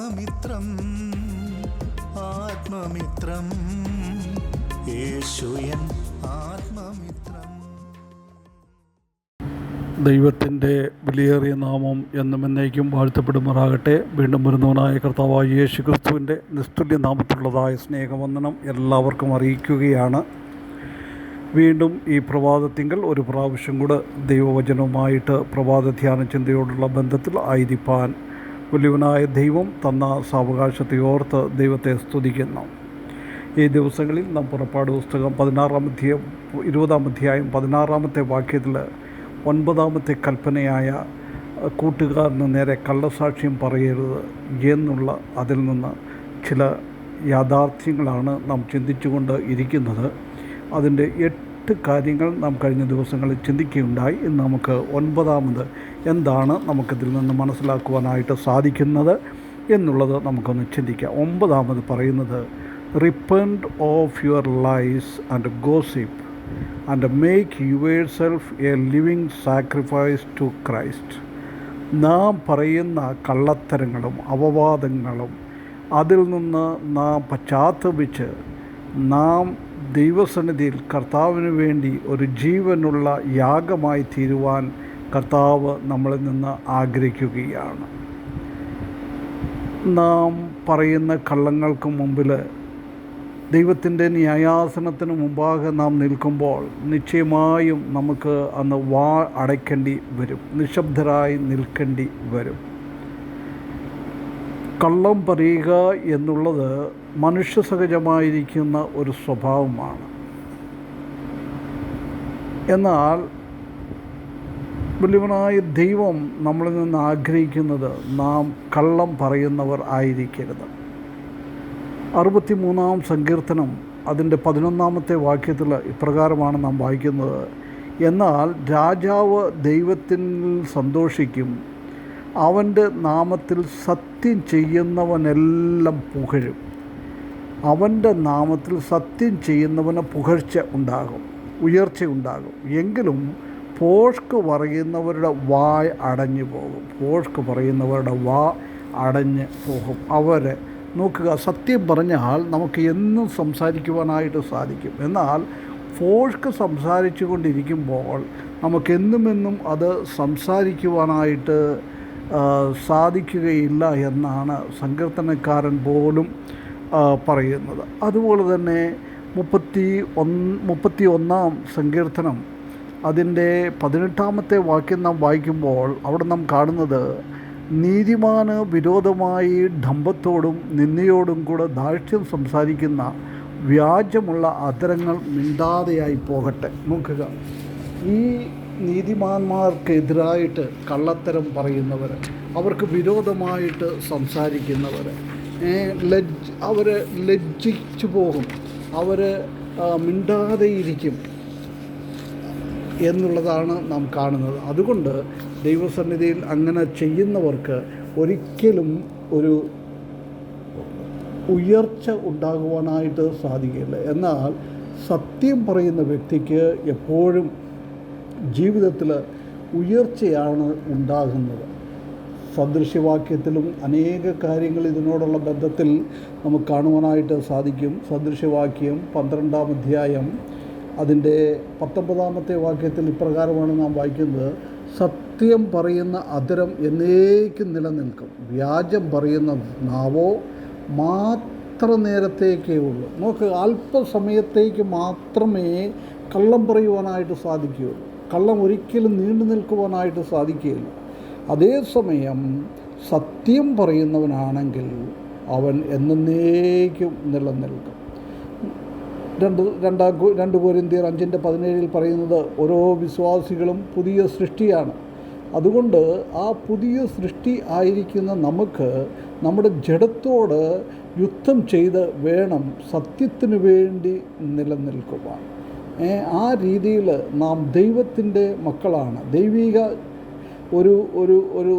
ആത്മമിത്രം ആത്മമിത്രം. യേശുയൻ ആത്മമിത്രം. ദൈവത്തിന്റെ വിലയേറിയ നാമം എന്നും എന്നേക്കും വാഴ്ത്തപ്പെടുമാറാകട്ടെ. വീണ്ടും വരുന്നവനായ കർത്താവായ യേശു ക്രിസ്തുവിന്റെ നിസ്തുല്യ നാമത്തിലുള്ളതായ സ്നേഹവന്ദനം എല്ലാവർക്കും അറിയിക്കുകയാണ്. വീണ്ടും ഈ പ്രഭാതത്തിങ്കൽ ഒരു പ്രാവശ്യം കൂടെ ദൈവവചനവുമായിട്ട് പ്രഭാത ധ്യാന ചിന്തയോടുള്ള ബന്ധത്തിൽ ആയിരിക്കാൻ വലിയവനായ ദൈവം തന്ന സാവകാശത്തെ ഓർത്ത് ദൈവത്തെ സ്തുതിക്കുന്നു. ഈ ദിവസങ്ങളിൽ നാം പുറപ്പാട് പുസ്തകം പതിനാറാം അധ്യായം ഇരുപതാം അധ്യായം പതിനാറാമത്തെ വാക്യത്തിൽ ഒൻപതാമത്തെ കൽപ്പനയായ കൂട്ടുകാരന് നേരെ കള്ളസാക്ഷ്യം പറയരുത് എന്നുള്ള അതിൽ നിന്ന് ചില യാഥാർത്ഥ്യങ്ങളാണ് നാം ചിന്തിച്ചുകൊണ്ട് ഇരിക്കുന്നത്. അതിന്റെ എട്ട് കാര്യങ്ങൾ നാം കഴിഞ്ഞ ദിവസങ്ങളിൽ ചിന്തിക്കുകയുണ്ടായി. ഇന്ന് നമുക്ക് ഒൻപതാമത് എന്താണ് നമുക്കിതിൽ നിന്ന് മനസ്സിലാക്കുവാനായിട്ട് സാധിക്കുന്നത് എന്നുള്ളത് നമുക്കൊന്ന് ചിന്തിക്കാം. ഒമ്പതാമത് പറയുന്നത് repent of your lies and gossip and make yourself a living sacrifice to Christ നാം പറയുന്ന കള്ളത്തരങ്ങളും അപവാദങ്ങളും അതിൽ നിന്ന് നാം പശ്ചാത്തപിച്ച് നാം ദൈവസന്നിധിയിൽ കർത്താവിന് വേണ്ടി ഒരു ജീവനുള്ള യാഗമായി തീരുവാൻ കർത്താവ് നമ്മളിൽ നിന്ന് ആഗ്രഹിക്കുകയാണ്. നാം പറയുന്ന കള്ളങ്ങൾക്ക് മുമ്പിൽ ദൈവത്തിന്റെ ന്യായാസനത്തിന് മുമ്പാകെ നാം നിൽക്കുമ്പോൾ നിശ്ചയമായും നമുക്ക് അന്ന് വാ അടയ്ക്കേണ്ടി വരും. നിശബ്ദരായി നിൽക്കേണ്ടി വരും. കള്ളം പറയുക എന്നുള്ളത് മനുഷ്യസഹജമായിരിക്കുന്ന ഒരു സ്വഭാവമാണ്. എന്നാൽ വലിയവനായ ദൈവം നമ്മളിൽ നിന്ന് ആഗ്രഹിക്കുന്നത് നാം കള്ളം പറയുന്നവർ ആയിരിക്കരുത്. അറുപത്തി മൂന്നാം സങ്കീർത്തനം അതിന്റെ പതിനൊന്നാമത്തെ വാക്യത്തിൽ ഇപ്രകാരമാണ് നാം വായിക്കുന്നത്. എന്നാൽ രാജാവ് ദൈവത്തിൽ സന്തോഷിക്കും അവന്റെ നാമത്തിൽ സത്യം ചെയ്യുന്നവനെല്ലാം പുകഴും. അവന്റെ നാമത്തിൽ സത്യം ചെയ്യുന്നവന് പുകഴ്ച ഉണ്ടാകും ഉയർച്ച ഉണ്ടാകും. എങ്കിലും പോഷ്ക്ക് പറയുന്നവരുടെ വായ അടഞ്ഞു പോകും. പോഷ്ക്ക് പറയുന്നവരുടെ വാ അടഞ്ഞ് പോകും. അവർ നോക്കുക. സത്യം പറഞ്ഞാൽ നമുക്ക് എന്നും സംസാരിക്കുവാനായിട്ട് സാധിക്കും. എന്നാൽ ഫോഴ്ക്ക് സംസാരിച്ചു കൊണ്ടിരിക്കുമ്പോൾ നമുക്കെന്നുമെന്നും അത് സംസാരിക്കുവാനായിട്ട് സാധിക്കുകയില്ല എന്നാണ് സങ്കീർത്തനക്കാരൻ പോലും പറയുന്നത്. അതുപോലെ തന്നെ മുപ്പത്തി ഒന്ന് മുപ്പത്തി ഒന്നാം സങ്കീർത്തനം അതിന്റെ പതിനെട്ടാമത്തെ വാക്യം നാം വായിക്കുമ്പോൾ അവിടെ നാം കാണുന്നത് നീതിമാന് വിരോധമായി ഡംഭത്തോടും നിന്നയോടും കൂടെ ധാർഷ്ട്യം സംസാരിക്കുന്ന വ്യാജമുള്ള അതരങ്ങൾ മിണ്ടാതെയായി പോകട്ടെ. നോക്കുക. ഈ നീതിമാന്മാർക്കെതിരായിട്ട് കള്ളത്തരം പറയുന്നവർ അവർക്ക് വിരോധമായിട്ട് സംസാരിക്കുന്നവർ ലജ്ജ അവർ ലജ്ജിച്ചു പോകും. അവർ മിണ്ടാതെയിരിക്കും. എന്നുള്ളതാണ് നാം കാണുന്നത്. അതുകൊണ്ട് ദൈവസന്നിധിയിൽ അങ്ങനെ ചെയ്യുന്നവർക്ക് ഒരിക്കലും ഒരു ഉയർച്ച ഉണ്ടാകുവാനായിട്ട് സാധിക്കില്ല. എന്നാൽ സത്യം പറയുന്ന വ്യക്തിക്ക് എപ്പോഴും ജീവിതത്തിൽ ഉയർച്ചയാണ് ഉണ്ടാകുന്നത്. സദൃശ്യവാക്യത്തിലും അനേക കാര്യങ്ങൾ ഇതിനോടുള്ള ബന്ധത്തിൽ നമുക്ക് കാണുവാനായിട്ട് സാധിക്കും. സദൃശ്യവാക്യം പന്ത്രണ്ടാം അധ്യായം അതിന്റെ പത്തൊമ്പതാമത്തെ വാക്യത്തിൽ ഇപ്രകാരമാണ് നാം വായിക്കുന്നത്. സത്യം പറയുന്ന അതിരം എന്നേക്കും നിലനിൽക്കും. വ്യാജം പറയുന്ന നാവോ മാത്ര നേരത്തേക്കേ ഉള്ളൂ. നോക്ക് അല്പസമയത്തേക്ക് മാത്രമേ കള്ളം പറയുവാനായിട്ട് സാധിക്കുകയുള്ളൂ. കള്ളം ഒരിക്കലും നീണ്ടു നിൽക്കുവാനായിട്ട് സാധിക്കുകയില്ല. അതേസമയം സത്യം പറയുന്നവനാണെങ്കിൽ അവൻ എന്നേക്കും നിലനിൽക്കും. രണ്ട് രണ്ടാം രണ്ട് കോരിന്തിയർ അഞ്ചിന്റെ പതിനേഴിൽ പറയുന്നത് ഓരോ വിശ്വാസികളും പുതിയ സൃഷ്ടിയാണ്. അതുകൊണ്ട് ആ പുതിയ സൃഷ്ടി ആയിരിക്കുന്ന നമുക്ക് നമ്മുടെ ജഡത്തോട് യുദ്ധം ചെയ്ത് വേണം സത്യത്തിനു വേണ്ടി നിലനിൽക്കുവാൻ. ആ രീതിയിൽ നാം ദൈവത്തിന്റെ മക്കളാണ്. ദൈവിക ഒരു ഒരു ഒരു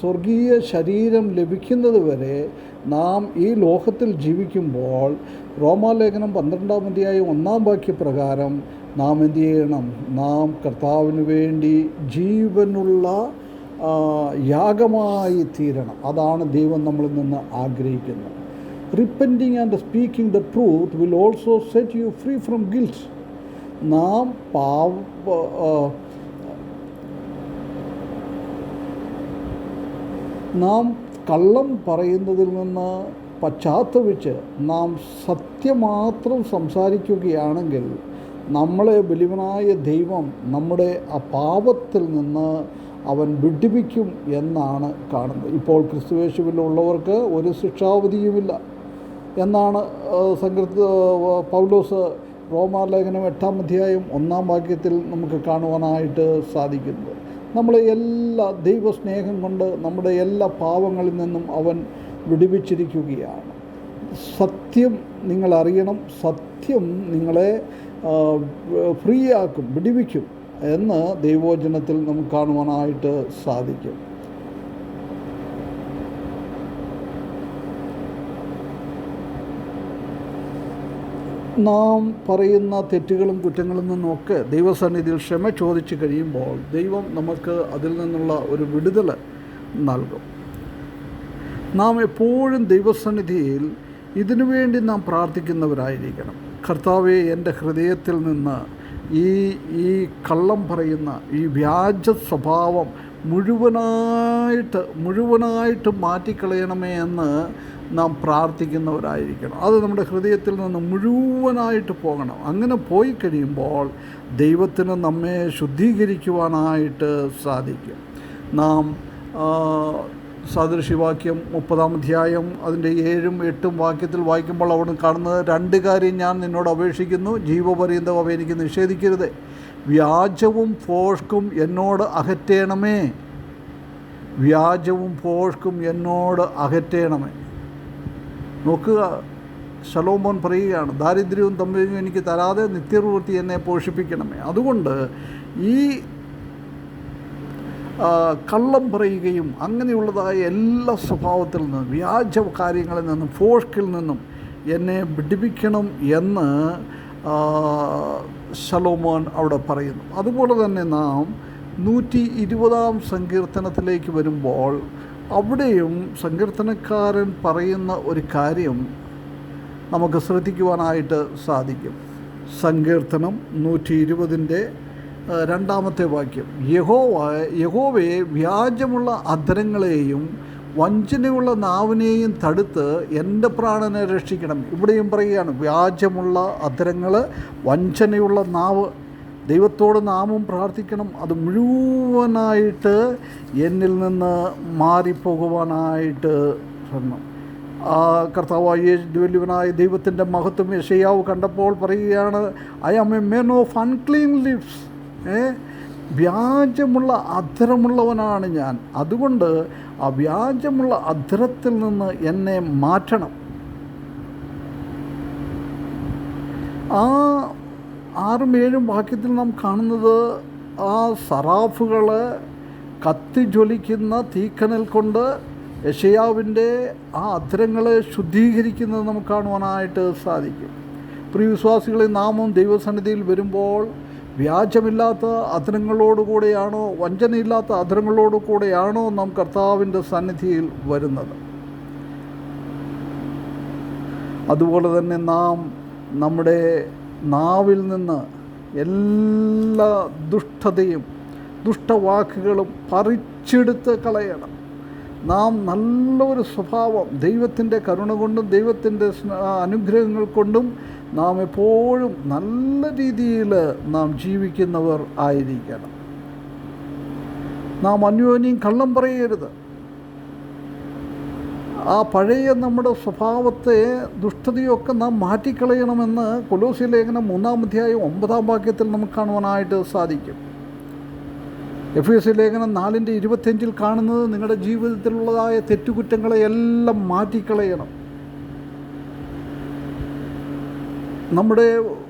സ്വർഗീയ ശരീരം ലഭിക്കുന്നത് വരെ നാം ഈ ലോകത്തിൽ ജീവിക്കുമ്പോൾ റോമാലേഖനം പന്ത്രണ്ടാം അധ്യായം ഒന്നാം വാക്യപ്രകാരം നാം എന്ത് ചെയ്യണം? നാം കർത്താവിന് വേണ്ടി ജീവനുള്ള യാഗമായി തീരണം. അതാണ് ദൈവം നമ്മളിൽ നിന്ന് ആഗ്രഹിക്കുന്നത്. Repenting and speaking the truth will also set you free from guilt നാം പാവ നാം കള്ളം പറയുന്നതിൽ നിന്ന് പശ്ചാത്തപിച്ച് നാം സത്യമാത്രം സംസാരിക്കുകയാണെങ്കിൽ നമ്മളെ ബലിവനായ ദൈവം നമ്മുടെ ആ പാപത്തിൽ നിന്ന് അവൻ വിഡിപ്പിക്കും എന്നാണ് കാണുന്നത്. ഇപ്പോൾ ക്രിസ്തുവേശുവിലുള്ളവർക്ക് ഒരു ശിക്ഷാവധിയുമില്ല എന്നാണ് ആ, പൗലോസ് റോമാലേഖനം എട്ടാം അധ്യായം ഒന്നാം വാക്യത്തിൽ നമുക്ക് കാണുവാനായിട്ട് സാധിക്കുന്നത്. നമ്മളെ എല്ലാ ദൈവസ്നേഹം കൊണ്ട് നമ്മുടെ എല്ലാ പാവങ്ങളിൽ നിന്നും അവൻ വിടുവിച്ചിരിക്കുകയാണ്. സത്യം നിങ്ങളറിയണം സത്യം നിങ്ങളെ ഫ്രീ ആക്കും വിടുവിക്കും എന്ന് ദൈവോചനത്തിൽ നമുക്ക് കാണുവാനായിട്ട് സാധിക്കും. നാം പറയുന്ന തെറ്റുകളും കുറ്റങ്ങളും നിന്നുമൊക്കെ ദൈവസന്നിധിയിൽ ക്ഷമ ചോദിച്ചു കഴിയുമ്പോൾ ദൈവം നമുക്ക് അതിൽ നിന്നുള്ള ഒരു വിടുതൽ നൽകും. നാം എപ്പോഴും ദൈവസന്നിധിയിൽ ഇതിനു വേണ്ടി നാം പ്രാർത്ഥിക്കുന്നവരായിരിക്കണം. കർത്താവെ എന്റെ ഹൃദയത്തിൽ നിന്ന് ഈ ഈ കള്ളം പറയുന്ന ഈ വ്യാജ സ്വഭാവം മുഴുവനായിട്ട് മുഴുവനായിട്ട് മാറ്റിക്കളയണമേ എന്ന് നാം പ്രാർത്ഥിക്കുന്നവരായിരിക്കണം. അത് നമ്മുടെ ഹൃദയത്തിൽ നിന്ന് മുഴുവനായിട്ട് പോകണം. അങ്ങനെ പോയി കഴിയുമ്പോൾ ദൈവത്തിന് നമ്മെ ശുദ്ധീകരിക്കുവാനായിട്ട് സാധിക്കും. നാം ആ, സദൃശിവാക്യം മുപ്പതാം അധ്യായം അതിന്റെ ഏഴും എട്ടും വാക്യത്തിൽ വായിക്കുമ്പോൾ അവിടെ കാണുന്നത് രണ്ട് കാര്യം ഞാൻ നിന്നോട് അപേക്ഷിക്കുന്നു. ജീവപര്യന്തം അവ എനിക്ക് നിഷേധിക്കരുത്. വ്യാജവും ഫോഷ്ക്കും എന്നോട് അകറ്റേണമേ. വ്യാജവും ഫോഷ്ക്കും എന്നോട് അകറ്റേണമേ. നോക്കുക. ശലോമോൻ പറയുകയാണ് ദാരിദ്ര്യവും തമ്മിലും എനിക്ക് തരാതെ നിത്യപ്രവൃത്തി എന്നെ പോഷിപ്പിക്കണമേ. അതുകൊണ്ട് ഈ കള്ളം പറയുകയും അങ്ങനെയുള്ളതായ എല്ലാ സ്വഭാവത്തിൽ നിന്നും വ്യാജ കാര്യങ്ങളിൽ നിന്നും ഫോഷ്കിൽ നിന്നും എന്നെ വിടിപ്പിക്കണം എന്ന് ശലോമോൻ അവിടെ പറയുന്നു. അതുപോലെ തന്നെ നാം നൂറ്റി ഇരുപതാം സങ്കീർത്തനത്തിലേക്ക് വരുമ്പോൾ അവിടെയും സങ്കീർത്തനക്കാരൻ പറയുന്ന ഒരു കാര്യം നമുക്ക് ശ്രദ്ധിക്കുവാനായിട്ട് സാധിക്കും. സങ്കീർത്തനം നൂറ്റി ഇരുപതിന്റെ രണ്ടാമത്തെ വാക്യം. യഹോവ യഹോവയെ വ്യാജമുള്ള അധരങ്ങളെയും വഞ്ചനയുള്ള നാവിനെയും തടുത്ത് എന്റെ പ്രാണനെ രക്ഷിക്കണം. ഇവിടെയും പറയുകയാണ് വ്യാജമുള്ള അധരങ്ങൾ വഞ്ചനയുള്ള നാവ് ദൈവത്തോട് നാമും പ്രാർത്ഥിക്കണം. അത് മുഴുവനായിട്ട് എന്നിൽ നിന്ന് മാറിപ്പോകുവാനായിട്ട് ശ്രമം. ആ കർത്താവായ വലിയവനായ ദൈവത്തിന്റെ മഹത്വം യശയാവ് കണ്ടപ്പോൾ പറയുകയാണ് I am a men of unclean lips ഏ? വ്യാജമുള്ള അധരമുള്ളവനാണ് ഞാൻ. അതുകൊണ്ട് ആ വ്യാജമുള്ള അധരത്തിൽ നിന്ന് എന്നെ മാറ്റണം. ആ ആറും ഏഴും വാക്യത്തിൽ നാം കാണുന്നത് ആ സറാഫുകൾ കത്തിജ്വലിക്കുന്ന തീക്കനൽ കൊണ്ട് യഷയാവിന്റെ ആ അധരങ്ങളെ ശുദ്ധീകരിക്കുന്നത് നമുക്ക് കാണുവാനായിട്ട് സാധിക്കും. പ്രിയ വിശ്വാസികളെ നാമും ദൈവസന്നിധിയിൽ വരുമ്പോൾ വ്യാജമില്ലാത്ത അധരങ്ങളോടുകൂടെയാണോ വഞ്ചനയില്ലാത്ത അധരങ്ങളോടു കൂടെയാണോ നാം കർത്താവിന്റെ സന്നിധിയിൽ വരുന്നത്? അതുപോലെ തന്നെ നാം നമ്മുടെ നാവിൽ നിന്ന് എല്ലാ ദുഷ്ടതയും ദുഷ്ടവാക്കുകളും പറിച്ചെടുത്ത് കളയണം. നാം നല്ലൊരു സ്വഭാവം ദൈവത്തിന്റെ കരുണ കൊണ്ടും ദൈവത്തിന്റെ അനുഗ്രഹങ്ങൾ കൊണ്ടും നാം എപ്പോഴും നല്ല രീതിയിൽ നാം ജീവിക്കുന്നവർ ആയിരിക്കണം. നാം അന്യോന്യം കള്ളം പറയരുത്. ആ പഴയ നമ്മുടെ സ്വഭാവത്തെ ദുഷ്ടതയൊക്കെ നാം മാറ്റിക്കളയണമെന്ന് കൊലോസി ലേഖനം മൂന്നാം അധ്യായം ഒമ്പതാം വാക്യത്തിൽ നമുക്ക് കാണുവാനായിട്ട് സാധിക്കും. എഫ് എസ് ലേഖനം നാലിന്റെ ഇരുപത്തഞ്ചിൽ കാണുന്നത് നിങ്ങളുടെ ജീവിതത്തിലുള്ളതായ തെറ്റുകുറ്റങ്ങളെ എല്ലാം മാറ്റിക്കളയണം. നമ്മുടെ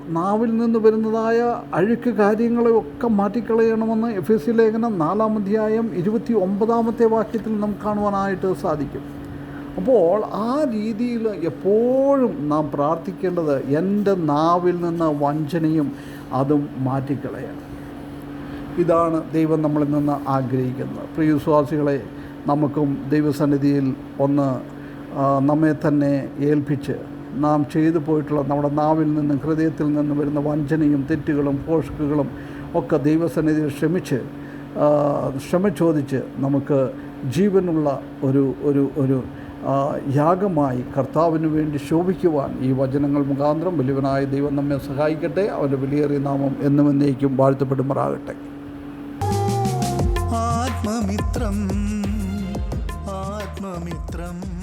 നാവിൽ നിന്ന് വരുന്നതായ അഴുക്ക് കാര്യങ്ങളെ ഒക്കെ മാറ്റിക്കളയണമെന്ന് എഫ് എസ് സി ലേഖനം നാലാം അധ്യായം ഇരുപത്തി ഒമ്പതാമത്തെ വാക്യത്തിൽ നമുക്ക് കാണുവാനായിട്ട് സാധിക്കും. അപ്പോൾ ആ രീതിയിൽ എപ്പോഴും നാം പ്രാർത്ഥിക്കേണ്ടത് എന്റെ നാവിൽ നിന്ന് വഞ്ചനയും അതും മാറ്റിക്കളയണം ഇതാണ് ദൈവം നമ്മളിൽ നിന്ന് ആഗ്രഹിക്കുന്നത്. പ്രിയ വിശ്വാസികളെ നമുക്കും ദൈവസന്നിധിയിൽ ഒന്ന് നമ്മെ തന്നെ ഏൽപ്പിച്ച് നാം ചെയ്തു പോയിട്ടുള്ള നമ്മുടെ നാവിൽ നിന്നും ഹൃദയത്തിൽ നിന്നും വരുന്ന വഞ്ചനയും തെറ്റുകളും പോഷക്കുകളും ഒക്കെ ദൈവസന്നിധിയിൽ ക്ഷമിച്ച് ക്ഷമ ചോദിച്ച് നമുക്ക് ജീവനുള്ള ഒരു ഒരു ഒരു യാഗമായി കർത്താവിന് വേണ്ടി ശോഭിക്കുവാൻ ഈ വചനങ്ങൾ മുഖാന്തരം വലിയവനായ ദൈവം നമ്മെ സഹായിക്കട്ടെ. അവന്റെ വിലയേറിയ നാമം എന്നും എന്നേക്കും വാഴ്ത്തപ്പെടുമാറാകട്ടെ. ആത്മമിത്രം ആത്മമിത്രം.